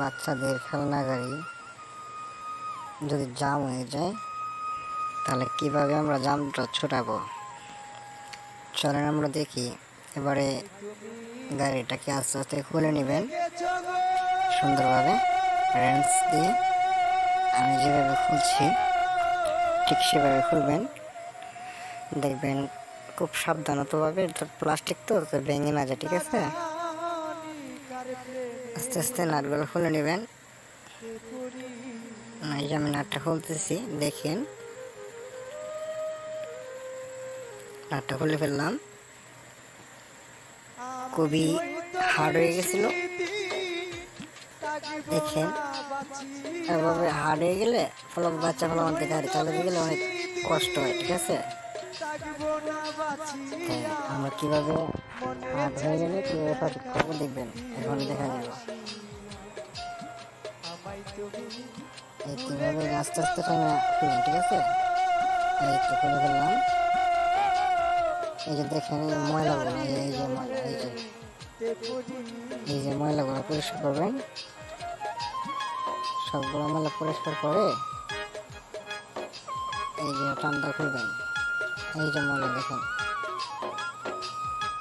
বাচ্চাদের খেলনা গাড়ি যদি জাম হয়ে যায়, তাহলে কীভাবে আমরা জামটা ছুটাবো? চলেন আমরা দেখি। এবারে গাড়িটাকে আস্তে আস্তে খুলে নেবেন। সুন্দরভাবে রেন্স দিয়ে আমি যেভাবে খুলছি, ঠিক সেভাবে খুলবেন। দেখবেন খুব সাবধানতভাবে প্লাস্টিক তো ভেঙে না যায়, ঠিক আছে? আস্তে আস্তে নাটগুলো খুলে নেবেন। এই যে আমি নাটটা খুলতেছি দেখেন। নাটটা খুলে ফেললাম। খুবই হার্ড হয়ে গেছিল। দেখেন, এভাবে হার্ড হয়ে গেলে ফলক বাচ্চা ফলক আমাদের গাড়ি চালাতে গেলে অনেক কষ্ট হয়, ঠিক আছে? আমরা কীভাবে হার্ড হয়ে গেলে কীভাবে সঠিক করব দেখবেন এখন দেখা যাবে এই কীভাবে আস্তে আস্তে টানা খুলবেন ঠিক আছে এই তো খুলে ফেললাম এই যে দেখেন এই ময়লাগুলো এই যে- ময়লা এই যে এই যে ময়লাগুলো পরিষ্কার করবেন, সবগুলো ময়লা পরিষ্কার করে এই যে টানটা খুলবেন। এই যে ময়লা দেখেন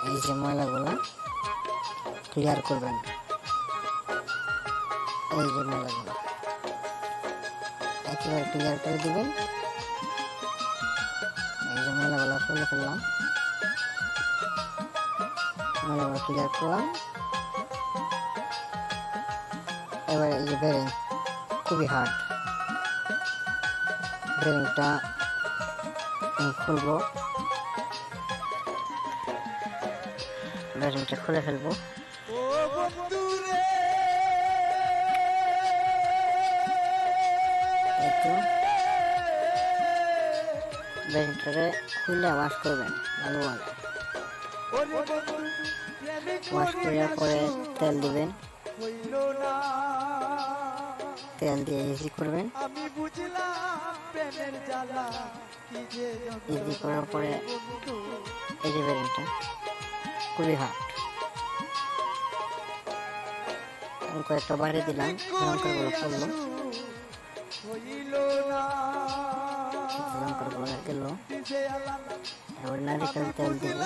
এই যে ময়লাগুলো ক্লিয়ার করবেন। এই যে ময়লাগুলো একেবারে ক্লিয়ার করে দিবেন। এই যে ময়লাগুলো খুলে ফেললাম। ময়লাগুলো ক্লিয়ার করলাম। এবার এই যে বেরিং খুবই হার্ড বেরিংটা খুলবো। বেরিংটা খুলে ফেলব। বেরিংটারে খুলে ওয়াশ করবেন ভালোভাবে ওয়াশ করার পরে তেল দিবেন। তেল দিয়ে ইজি করবেন। ইজি করার পরে এই যে বেরিংটা হার্ড আমি কয়েকটা বাইরে দিলাম, লঙ্কাগুলো পড়ল লঙ্কাগুলো গেল। এবার নারিকেল তেল দিব।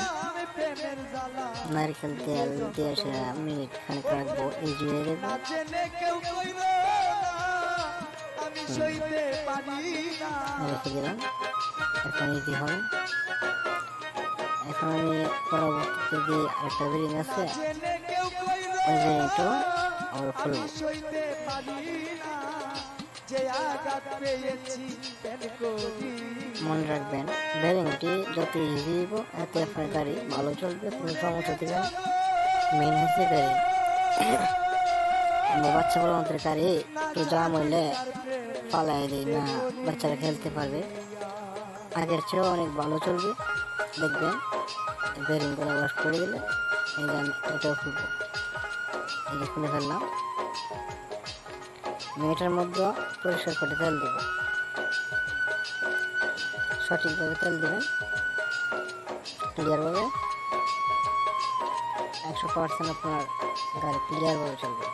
তেল দিয়ে সে মিনিট খানিক রাখব, এই জুড়ে দেবো। রেখে দিলাম। এখন ইজি হবে এখন আমি পরবর্তীতে যে আরেকটা বেরিং আছে। ওই খুলবো যে আঘাত পেয়েছি কেন মনে রাখবেন বেরিংটি যত ইজি দিব এতে আপনার গাড়ি ভালো চলবে, কোনো সমস্যা দিবে না। মেন হচ্ছে বেরিং আমরা বাচ্চা বলে আমাদের গাড়ি একটু জাম হইলে পালাই দিই না, বাচ্চারা খেলতে পারবে। আগের চেয়েও অনেক ভালো চলবে। দেখবেন বেরিংগুলো ওয়াশ করে দিলে এই আমি এটাও খুলবো। এই যে খুলে ফেললাম। মেয়েটার মধ্যে পরিষ্কার করে তেল দেবো। সঠিকভাবে তেল দেবেন। ক্লিয়ারভাবে একশো পার্সেন্ট আপনার গাড়ি ক্লিয়ারভাবে চলবে।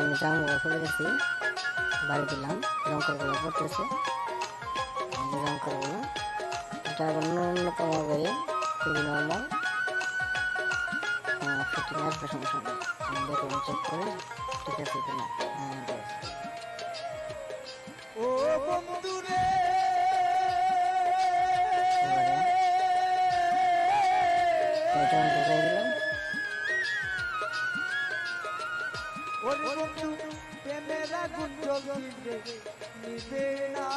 আমি জামগুলো চলে গেছি, বাড়ি দিলাম লঙ্কারগুলো পড়তেছে। এই যে লঙ্কারগুলো এটা ন্যূনতম গাড়ি খুবই নর্মাল ফিটিং আসবে সঙ্গে সঙ্গে আমি দেখলাম চেক করে ঠিক আছে কিনা। হ্যাঁ। ও বন্ধুরে! এবারে এটা আমি ঢুকাই দিলাম ওরে বন্ধু প্রেমের আগুন জ্বলবে নিবে না।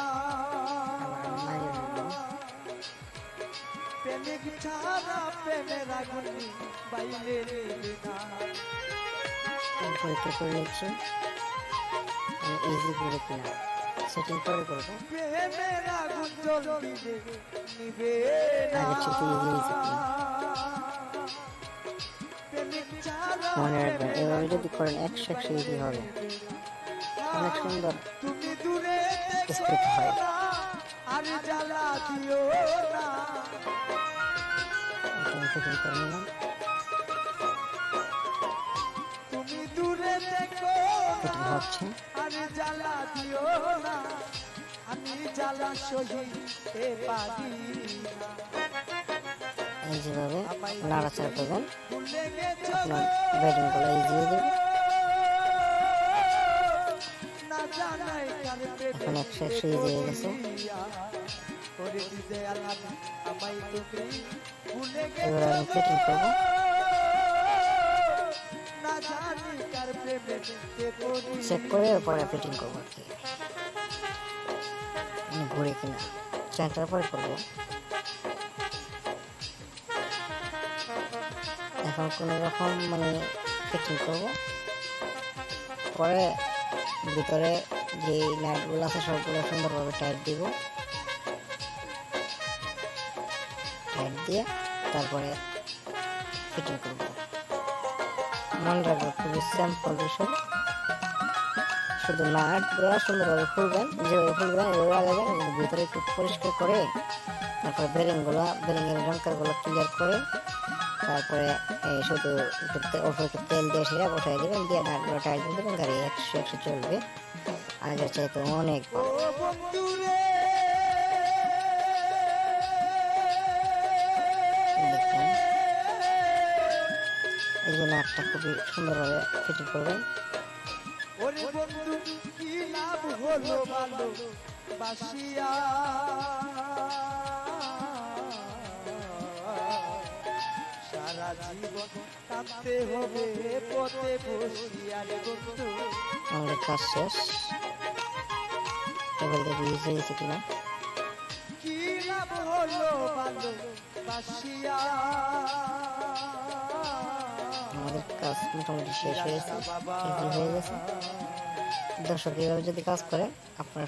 দিলাম প্রেমিক ছাড়া প্রেমের আগুন বাইরে নিবে না করে নিচ্ছি ইজি করে কিনা সেটিং পরে করব প্রেমের আগুন জ্বলবে নিবে না আগের চেয়ে ইজি মনে রাখবেন এভাবে যদি করেন একশো একশো ইজি হবে অনেক সুন্দর তুমি হয় আর জ্বালা দিও না। তুমি দূরে দেখো আর জ্বালা দিও না। আমি জ্বালা সহিতে পারি এই যেভাবে নাড়াচাড়া করবেন। আপনার ব্যাটিংগুলো এগিয়ে দেবেন এখন একশো একশো হয়ে গেছে। এবার আমি করব। চেক করে পরে ফিটিং করব আর কি। আমি ঘুরে কিনা। চেনটার পরে করব। এখন কোনো রকম মানে ফিটিং করব। পরে ভিতরে যে নাটগুলো আছে, সবগুলো সুন্দরভাবে টাইট দিব। টাইট দিয়ে তারপরে ফিটিং করব। মনে রাখব, খুবই সিম্পল বিষয়। শুধু নাটগুলো সুন্দরভাবে খুলবেন, যেভাবে খুলবেন, এভাবে লাগাবেন ভিতরে একটু পরিষ্কার করে তারপরে বেরিংগুলো বেরিংয়ের রঙ্কারগুলো ক্লিয়ার করে তারপরে শুধু একটু একটু তেল দিয়ে সেটা বসাই দেবেন, দিয়ে নাটগুলো টাইট দিয়ে দেবেন, গাড়ি একশো একশো চলবে। আগের চাইতে অনেক এই যে নাটটা খুবই সুন্দরভাবে ফিটিং করবেন বন্ধু কি লাভ হলো ভালো বাসিয়া? সারা জীবন কাঁদতে হবে পথে বসিয়া রে বন্ধু। আমাদের কাজ শেষ। দেখি ইউজ হয়েছে কিনা। কি লাভ হলো ভালো বাসিয়া? আমাদের কাজ মোটামুটি শেষ হয়ে গেছে দর্শক এভাবে যদি কাজ করে আপনারা